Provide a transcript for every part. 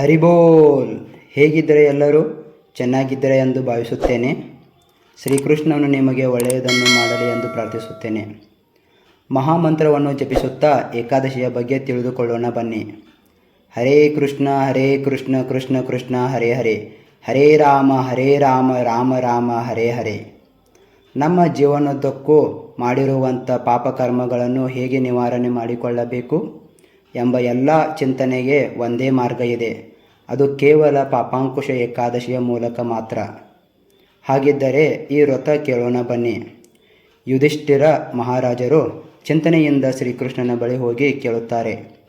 ಹರಿಬೋಲ್ ಹೇಗಿದ್ದರೆ ಎಲ್ಲರೂ ಚೆನ್ನಾಗಿದ್ದರೆ ಎಂದು ಭಾವಿಸುತ್ತೇನೆ. ಶ್ರೀಕೃಷ್ಣನು ನಿಮಗೆ ಒಳ್ಳೆಯದನ್ನು ಮಾಡಲಿ ಎಂದು ಪ್ರಾರ್ಥಿಸುತ್ತೇನೆ. ಮಹಾಮಂತ್ರವನ್ನು ಜಪಿಸುತ್ತಾ ಏಕಾದಶಿಯ ಬಗ್ಗೆ ತಿಳಿದುಕೊಳ್ಳೋಣ ಬನ್ನಿ. ಹರೇ ಕೃಷ್ಣ ಹರೇ ಕೃಷ್ಣ ಕೃಷ್ಣ ಕೃಷ್ಣ, ಹರೇ ಹರೇ. ಹರೇ ರಾಮ ಹರೇ ರಾಮ ರಾಮ ರಾಮ, ಹರೇ ಹರೇ. ನಮ್ಮ ಜೀವನದ್ದಕ್ಕೂ ಮಾಡಿರುವಂಥ ಪಾಪಕರ್ಮಗಳನ್ನು ಹೇಗೆ ನಿವಾರಣೆ ಮಾಡಿಕೊಳ್ಳಬೇಕು ಎಂಬ ಎಲ್ಲ ಚಿಂತನೆಗೆ ಒಂದೇ ಮಾರ್ಗ ಇದೆ ಅದು ಕೇವಲ ಪಾಪಾಂಕುಶ ಏಕಾದಶಿಯ ಮೂಲಕ ಮಾತ್ರ. ಹಾಗಿದ್ದರೆ ಈ ವ್ರತ ಕೇಳೋಣ ಬನ್ನಿ. ಯುಧಿಷ್ಠಿರ ಮಹಾರಾಜರು ಚಿಂತನೆಯಿಂದ ಶ್ರೀಕೃಷ್ಣನ ಬಳಿ ಹೋಗಿ ಕೇಳುತ್ತಾರೆ.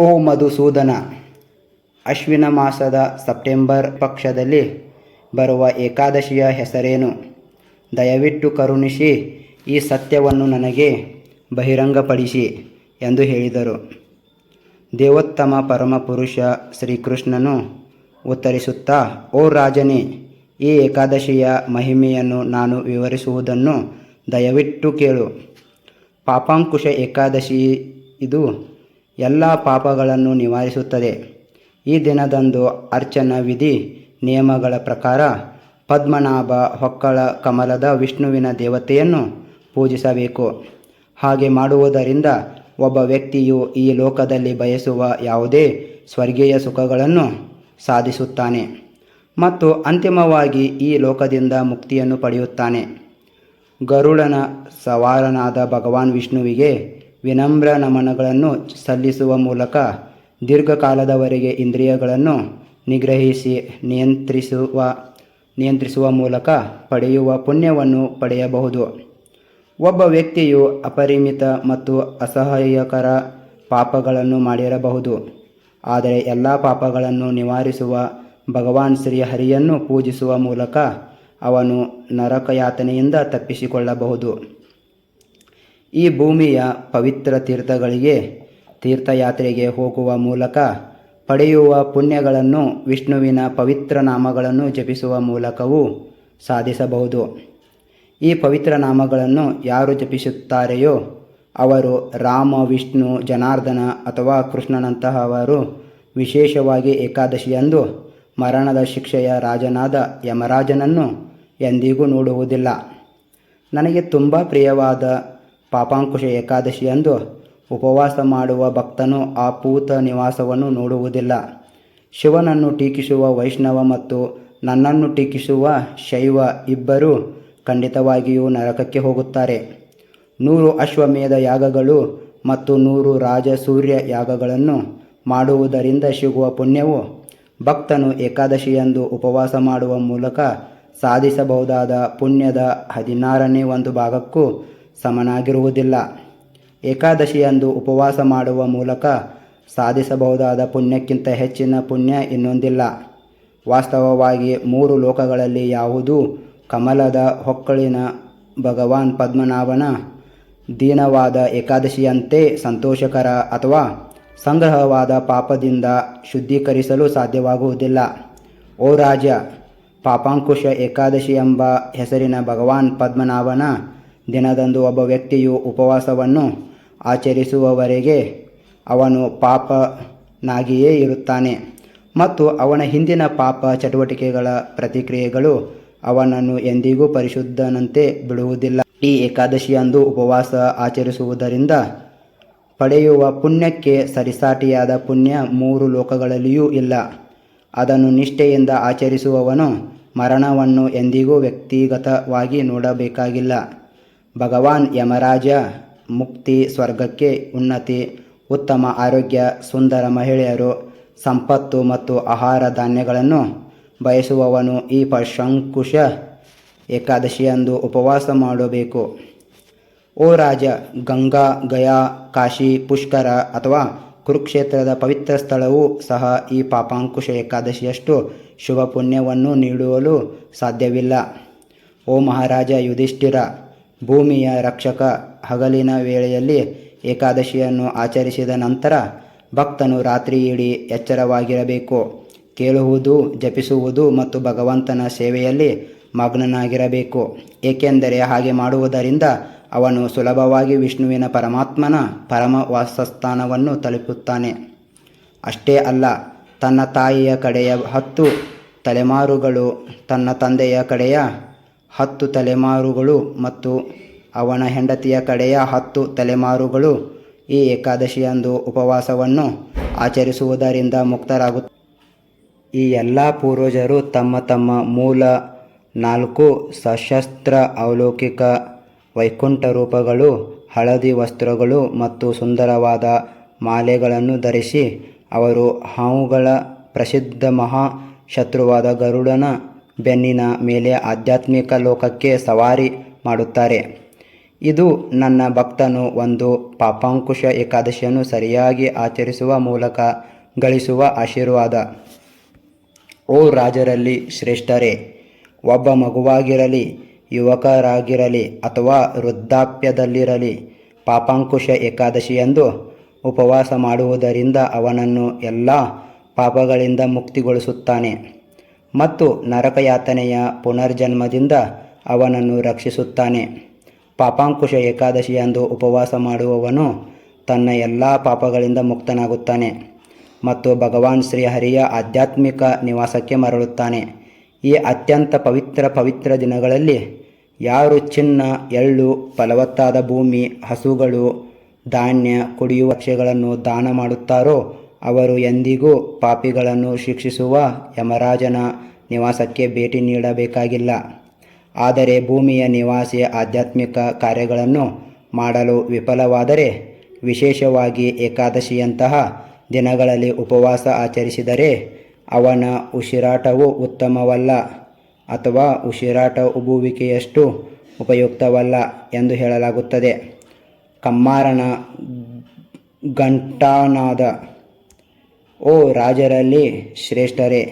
ಓ ಮಧುಸೂದನ, ಅಶ್ವಿನ ಮಾಸದ ಸೆಪ್ಟೆಂಬರ್ ಪಕ್ಷದಲ್ಲಿ ಬರುವ ಏಕಾದಶಿಯ ಹೆಸರೇನು? ದಯವಿಟ್ಟು ಕರುಣಿಸಿ ಈ ಸತ್ಯವನ್ನು ನನಗೆ ಬಹಿರಂಗಪಡಿಸಿ ಎಂದು ಹೇಳಿದರು. ದೇವೋತ್ತಮ ಪರಮಪುರುಷ ಶ್ರೀಕೃಷ್ಣನು ಉತ್ತರಿಸುತ್ತಾ, ಓ ರಾಜನೇ, ಈ ಏಕಾದಶಿಯ ಮಹಿಮೆಯನ್ನು ನಾನು ವಿವರಿಸುವುದನ್ನು ದಯವಿಟ್ಟು ಕೇಳು. ಪಾಪಾಂಕುಶ ಏಕಾದಶಿ ಇದು ಎಲ್ಲ ಪಾಪಗಳನ್ನು ನಿವಾರಿಸುತ್ತದೆ. ಈ ದಿನದಂದು ಅರ್ಚನಾ ವಿಧಿ, ನಿಯಮಗಳ ಪ್ರಕಾರ ಪದ್ಮನಾಭ ಹೊಕ್ಕಳ ಕಮಲದ ವಿಷ್ಣುವಿನ ದೇವತೆಯನ್ನು ಪೂಜಿಸಬೇಕು. ಹಾಗೆ ಮಾಡುವುದರಿಂದ ಒಬ್ಬ ವ್ಯಕ್ತಿಯು ಈ ಲೋಕದಲ್ಲಿ ಬಯಸುವ ಯಾವುದೇ ಸ್ವರ್ಗೀಯ ಸುಖಗಳನ್ನು ಸಾಧಿಸುತ್ತಾನೆ ಮತ್ತು ಅಂತಿಮವಾಗಿ ಈ ಲೋಕದಿಂದ ಮುಕ್ತಿಯನ್ನು ಪಡೆಯುತ್ತಾನೆ. ಗರುಡನ ಸವಾರನಾದ ಭಗವಾನ್ ವಿಷ್ಣುವಿಗೆ ವಿನಮ್ರ ನಮನಗಳನ್ನು ಸಲ್ಲಿಸುವ ಮೂಲಕ ದೀರ್ಘಕಾಲದವರೆಗೆ ಇಂದ್ರಿಯಗಳನ್ನು ನಿಗ್ರಹಿಸಿ ನಿಯಂತ್ರಿಸುವ ನಿಯಂತ್ರಿಸುವ ಮೂಲಕ ಪಡೆಯುವ ಪುಣ್ಯವನ್ನು ಪಡೆಯಬಹುದು. ಒಬ್ಬ ವ್ಯಕ್ತಿಯು ಅಪರಿಮಿತ ಮತ್ತು ಅಸಹಾಯಕರ ಪಾಪಗಳನ್ನು ಮಾಡಿರಬಹುದು. ಆದರೆ ಎಲ್ಲ ಪಾಪಗಳನ್ನು ನಿವಾರಿಸುವ ಭಗವಾನ್ ಶ್ರೀ ಹರಿಯನ್ನು ಪೂಜಿಸುವ ಮೂಲಕ ಅವನು ನರಕಯಾತನೆಯಿಂದ ತಪ್ಪಿಸಿಕೊಳ್ಳಬಹುದು. ಈ ಭೂಮಿಯ ಪವಿತ್ರ ತೀರ್ಥಗಳಿಗೆ ತೀರ್ಥಯಾತ್ರೆಗೆ ಹೋಗುವ ಮೂಲಕ ಪಡೆಯುವ ಪುಣ್ಯಗಳನ್ನು ವಿಷ್ಣುವಿನ ಪವಿತ್ರ ನಾಮಗಳನ್ನು ಜಪಿಸುವ ಮೂಲಕವೂ ಸಾಧಿಸಬಹುದು. ಈ ಪವಿತ್ರ ನಾಮಗಳನ್ನು ಯಾರು ಜಪಿಸುತ್ತಾರೆಯೋ ಅವರು ರಾಮ, ವಿಷ್ಣು, ಜನಾರ್ದನ ಅಥವಾ ಕೃಷ್ಣನಂತಹವರು ವಿಶೇಷವಾಗಿ ಏಕಾದಶಿಯಂದು ಮರಣದ ಶಿಕ್ಷೆಯ ರಾಜನಾದ ಯಮರಾಜನನ್ನು ಎಂದಿಗೂ ನೋಡುವುದಿಲ್ಲ. ನನಗೆ ತುಂಬ ಪ್ರಿಯವಾದ ಪಾಪಾಂಕುಶ ಏಕಾದಶಿಯಂದು ಉಪವಾಸ ಮಾಡುವ ಭಕ್ತನು ಆ ಪೂತ ನಿವಾಸವನ್ನು ನೋಡುವುದಿಲ್ಲ. ಶಿವನನ್ನು ಟೀಕಿಸುವ ವೈಷ್ಣವ ಮತ್ತು ನನ್ನನ್ನು ಟೀಕಿಸುವ ಶೈವ ಇಬ್ಬರೂ ಖಂಡಿತವಾಗಿಯೂ ನರಕಕ್ಕೆ ಹೋಗುತ್ತಾರೆ. ನೂರು ಅಶ್ವಮೇಧ ಯಾಗಗಳು ಮತ್ತು ನೂರು ರಾಜಸೂರ್ಯ ಯಾಗಗಳನ್ನು ಮಾಡುವುದರಿಂದ ಸಿಗುವ ಪುಣ್ಯವು ಭಕ್ತನು ಏಕಾದಶಿಯಂದು ಉಪವಾಸ ಮಾಡುವ ಮೂಲಕ ಸಾಧಿಸಬಹುದಾದ ಪುಣ್ಯದ ಹದಿನಾರನೇ ಒಂದು ಭಾಗಕ್ಕೂ ಸಮನಾಗಿರುವುದಿಲ್ಲ. ಏಕಾದಶಿಯಂದು ಉಪವಾಸ ಮಾಡುವ ಮೂಲಕ ಸಾಧಿಸಬಹುದಾದ ಪುಣ್ಯಕ್ಕಿಂತ ಹೆಚ್ಚಿನ ಪುಣ್ಯ ಇನ್ನೊಂದಿಲ್ಲ. ವಾಸ್ತವವಾಗಿ ಮೂರು ಲೋಕಗಳಲ್ಲಿ ಯಾವುದೂ ಕಮಲದ ಹೊಕ್ಕಳಿನ ಭಗವಾನ್ ಪದ್ಮನಾಭನ ದೀನವಾದ ಏಕಾದಶಿಯಂತೆ ಸಂತೋಷಕರ ಅಥವಾ ಸಂಗ್ರಹವಾದ ಪಾಪದಿಂದ ಶುದ್ಧೀಕರಿಸಲು ಸಾಧ್ಯವಾಗುವುದಿಲ್ಲ. ಓ ರಾಜ, ಪಾಪಾಂಕುಶ ಏಕಾದಶಿ ಎಂಬ ಹೆಸರಿನ ಭಗವಾನ್ ಪದ್ಮನಾಭನ ದಿನದಂದು ಒಬ್ಬ ವ್ಯಕ್ತಿಯು ಉಪವಾಸವನ್ನು ಆಚರಿಸುವವರೆಗೆ ಅವನು ಪಾಪನಾಗಿಯೇ ಇರುತ್ತಾನೆ ಮತ್ತು ಅವನ ಹಿಂದಿನ ಪಾಪ ಚಟುವಟಿಕೆಗಳ ಪ್ರತಿಕ್ರಿಯೆಗಳು ಅವನನ್ನು ಎಂದಿಗೂ ಪರಿಶುದ್ಧನಂತೆ ಬಿಡುವುದಿಲ್ಲ. ಈ ಏಕಾದಶಿಯಂದು ಉಪವಾಸ ಆಚರಿಸುವುದರಿಂದ ಪಡೆಯುವ ಪುಣ್ಯಕ್ಕೆ ಸರಿಸಾಟಿಯಾದ ಪುಣ್ಯ ಮೂರು ಲೋಕಗಳಲ್ಲಿಯೂ ಇಲ್ಲ. ಅದನ್ನು ನಿಷ್ಠೆಯಿಂದ ಆಚರಿಸುವವನು ಮರಣವನ್ನು ಎಂದಿಗೂ ವ್ಯಕ್ತಿಗತವಾಗಿ ನೋಡಬೇಕಾಗಿಲ್ಲ. ಭಗವಾನ್ ಯಮರಾಜ ಮುಕ್ತಿ ಸ್ವರ್ಗಕ್ಕೆ ಉನ್ನತಿ, ಉತ್ತಮ ಆರೋಗ್ಯ, ಸುಂದರ ಮಹಿಳೆಯರು, ಸಂಪತ್ತು ಮತ್ತು ಆಹಾರ ಧಾನ್ಯಗಳನ್ನು ಬಯಸುವವನು ಈ ಪಶಂಕುಶ ಏಕಾದಶಿಯಂದು ಉಪವಾಸ ಮಾಡಬೇಕು. ಓ ರಾಜ, ಗಂಗಾ, ಗಯಾ, ಕಾಶಿ, ಪುಷ್ಕರ ಅಥವಾ ಕುರುಕ್ಷೇತ್ರದ ಪವಿತ್ರ ಸ್ಥಳವೂ ಸಹ ಈ ಪಾಪಾಂಕುಶ ಏಕಾದಶಿಯಷ್ಟು ಶುಭ ಪುಣ್ಯವನ್ನು ನೀಡಲು ಸಾಧ್ಯವಿಲ್ಲ. ಓ ಮಹಾರಾಜ ಯುಧಿಷ್ಠಿರ, ಭೂಮಿಯ ರಕ್ಷಕ ಹಗಲಿನ ವೇಳೆಯಲ್ಲಿ ಏಕಾದಶಿಯನ್ನು ಆಚರಿಸಿದ ನಂತರ ಭಕ್ತನು ರಾತ್ರಿ ಇಡೀ ಎಚ್ಚರವಾಗಿರಬೇಕು. ಕೇಳುವುದು, ಜಪಿಸುವುದು ಮತ್ತು ಭಗವಂತನ ಸೇವೆಯಲ್ಲಿ ಮಗ್ನನಾಗಿರಬೇಕು. ಏಕೆಂದರೆ ಹಾಗೆ ಮಾಡುವುದರಿಂದ ಅವನು ಸುಲಭವಾಗಿ ವಿಷ್ಣುವಿನ ಪರಮಾತ್ಮನ ಪರಮ ವಾಸಸ್ಥಾನವನ್ನು ತಲುಪುತ್ತಾನೆ. ಅಷ್ಟೇ ಅಲ್ಲ, ತನ್ನ ತಾಯಿಯ ಕಡೆಯ ಹತ್ತು ತಲೆಮಾರುಗಳು, ತನ್ನ ತಂದೆಯ ಕಡೆಯ ಹತ್ತು ತಲೆಮಾರುಗಳು ಮತ್ತು ಅವನ ಹೆಂಡತಿಯ ಕಡೆಯ ಹತ್ತು ತಲೆಮಾರುಗಳು ಈ ಏಕಾದಶಿಯಂದು ಉಪವಾಸವನ್ನು ಆಚರಿಸುವುದರಿಂದ ಮುಕ್ತರಾಗುತ್ತಾರೆ. ಈ ಎಲ್ಲ ಪೂರ್ವಜರು ತಮ್ಮ ತಮ್ಮ ಮೂಲ ನಾಲ್ಕು ಸಶಸ್ತ್ರ ಅಲೌಕಿಕ ವೈಕುಂಠ ರೂಪಗಳು, ಹಳದಿ ವಸ್ತ್ರಗಳು ಮತ್ತು ಸುಂದರವಾದ ಮಾಲೆಗಳನ್ನು ಧರಿಸಿ ಅವರು ಹಾವುಗಳ ಪ್ರಸಿದ್ಧ ಮಹಾ ಶತ್ರುವಾದ ಗರುಡನ ಬೆನ್ನಿನ ಮೇಲೆ ಆಧ್ಯಾತ್ಮಿಕ ಲೋಕಕ್ಕೆ ಸವಾರಿ ಮಾಡುತ್ತಾರೆ. ಇದು ನನ್ನ ಭಕ್ತನು ಒಂದು ಪಾಪಾಂಕುಶ ಏಕಾದಶಿಯನ್ನು ಸರಿಯಾಗಿ ಆಚರಿಸುವ ಮೂಲಕ ಗಳಿಸುವ ಆಶೀರ್ವಾದ. ಓ ರಾಜರಲ್ಲಿ ಶ್ರೇಷ್ಠರೇ, ಒಬ್ಬ ಮಗುವಾಗಿರಲಿ, ಯುವಕರಾಗಿರಲಿ ಅಥವಾ ವೃದ್ಧಾಪ್ಯದಲ್ಲಿರಲಿ, ಪಾಪಾಂಕುಶ ಏಕಾದಶಿಯಂದು ಉಪವಾಸ ಮಾಡುವುದರಿಂದ ಅವನನ್ನು ಎಲ್ಲ ಪಾಪಗಳಿಂದ ಮುಕ್ತಿಗೊಳಿಸುತ್ತಾನೆ. ಮತ್ತು ನರಕಯಾತನೆಯ ಪುನರ್ಜನ್ಮದಿಂದ ಅವನನ್ನು ರಕ್ಷಿಸುತ್ತಾನೆ. ಪಾಪಾಂಕುಶ ಏಕಾದಶಿಯಂದು ಉಪವಾಸ ಮಾಡುವವನು ತನ್ನ ಎಲ್ಲ ಪಾಪಗಳಿಂದ ಮುಕ್ತನಾಗುತ್ತಾನೆ. ಮತ್ತು ಭಗವಾನ್ ಶ್ರೀಹರಿಯ ಆಧ್ಯಾತ್ಮಿಕ ನಿವಾಸಕ್ಕೆ ಮರಳುತ್ತಾನೆ. ಈ ಅತ್ಯಂತ ಪವಿತ್ರ ಪವಿತ್ರ ದಿನಗಳಲ್ಲಿ ಯಾರು ಚಿನ್ನ, ಎಳ್ಳು, ಫಲವತ್ತಾದ ಭೂಮಿ, ಹಸುಗಳು, ಧಾನ್ಯ, ಕುಡಿಯುವ ಪಕ್ಷಿಗಳನ್ನು ದಾನ ಮಾಡುತ್ತಾರೋ ಅವರು ಎಂದಿಗೂ ಪಾಪಿಗಳನ್ನು ಶಿಕ್ಷಿಸುವ ಯಮರಾಜನ ನಿವಾಸಕ್ಕೆ ಭೇಟಿ ನೀಡಬೇಕಾಗಿಲ್ಲ. ಆದರೆ ಭೂಮಿಯ ನಿವಾಸಿ ಆಧ್ಯಾತ್ಮಿಕ ಕಾರ್ಯಗಳನ್ನು ಮಾಡಲು ವಿಫಲವಾದರೆ ವಿಶೇಷವಾಗಿ ಏಕಾದಶಿಯಂತಹ ದಿನಗಳಲ್ಲಿ ಉಪವಾಸ ಆಚರಿಸಿದರೆ ಅವನ ಉಸಿರಾಟವು ಉತ್ತಮವಲ್ಲ ಅಥವಾ ಉಸಿರಾಟ ಉಬ್ಬುವಿಕೆಯಷ್ಟು ಉಪಯುಕ್ತವಲ್ಲ ಎಂದು ಹೇಳಲಾಗುತ್ತದೆ. ಕಮ್ಮಾರನ ಗಂಟಾನಾದ ಓ ರಾಜರಲ್ಲಿ ಶ್ರೇಷ್ಠರೇ,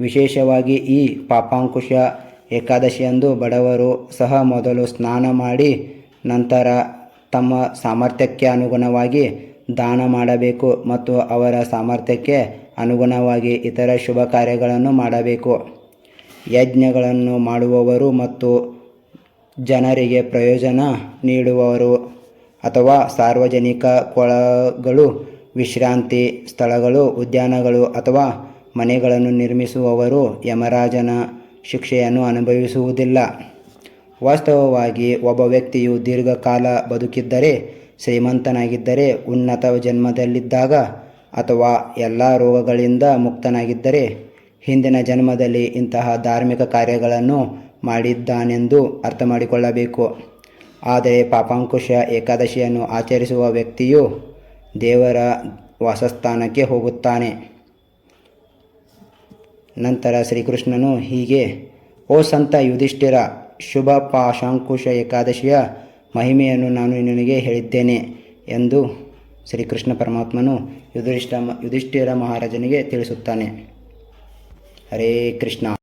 ವಿಶೇಷವಾಗಿ ಈ ಪಾಪಾಂಕುಶ ಏಕಾದಶಿಯಂದು ಬಡವರು ಸಹ ಮೊದಲು ಸ್ನಾನ ಮಾಡಿ ನಂತರ ತಮ್ಮ ಸಾಮರ್ಥ್ಯಕ್ಕೆ ಅನುಗುಣವಾಗಿ ದಾನ ಮಾಡಬೇಕು ಮತ್ತು ಅವರ ಸಾಮರ್ಥ್ಯಕ್ಕೆ ಅನುಗುಣವಾಗಿ ಇತರ ಶುಭ ಕಾರ್ಯಗಳನ್ನು ಮಾಡಬೇಕು. ಯಜ್ಞಗಳನ್ನು ಮಾಡುವವರು ಮತ್ತು ಜನರಿಗೆ ಪ್ರಯೋಜನ ನೀಡುವವರು ಅಥವಾ ಸಾರ್ವಜನಿಕ ಕೊಳಗಳು, ವಿಶ್ರಾಂತಿ ಸ್ಥಳಗಳು, ಉದ್ಯಾನಗಳು ಅಥವಾ ಮನೆಗಳನ್ನು ನಿರ್ಮಿಸುವವರು ಯಮರಾಜನ ಶಿಕ್ಷೆಯನ್ನು ಅನುಭವಿಸುವುದಿಲ್ಲ. ವಾಸ್ತವವಾಗಿ ಒಬ್ಬ ವ್ಯಕ್ತಿಯು ದೀರ್ಘಕಾಲ ಬದುಕಿದ್ದರೆ ಶ್ರೀಮಂತನಾಗಿದ್ದರೆ ಉನ್ನತ ಜನ್ಮದಲ್ಲಿದ್ದಾಗ ಅಥವಾ ಎಲ್ಲ ರೋಗಗಳಿಂದ ಮುಕ್ತನಾಗಿದ್ದರೆ ಹಿಂದಿನ ಜನ್ಮದಲ್ಲಿ ಇಂತಹ ಧಾರ್ಮಿಕ ಕಾರ್ಯಗಳನ್ನು ಮಾಡಿದ್ದಾನೆಂದು ಅರ್ಥ ಮಾಡಿಕೊಳ್ಳಬೇಕು ಆದರೆ ಪಾಪಾಂಕುಶ ಏಕಾದಶಿಯನ್ನು ಆಚರಿಸುವ ವ್ಯಕ್ತಿಯು ದೇವರ ವಾಸಸ್ಥಾನಕ್ಕೆ ಹೋಗುತ್ತಾನೆ. ನಂತರ ಶ್ರೀಕೃಷ್ಣನು ಹೀಗೆ, ಓ ಸಂತ ಯುಧಿಷ್ಠಿರ, ಶುಭ ಪಾಶಾಂಕುಶ ಏಕಾದಶಿಯ ಮಹಿಮೆಯನ್ನು ನಾನು ನಿನಗೆ ಹೇಳಿದ್ದೇನೆ ಎಂದು ಶ್ರೀಕೃಷ್ಣ ಪರಮಾತ್ಮನು ಯುಧಿಷ್ಠ ಯುಧಿಷ್ಠಿರ ಮಹಾರಾಜನಿಗೆ ತಿಳಿಸುತ್ತಾನೆ. ಹರೇ ಕೃಷ್ಣ.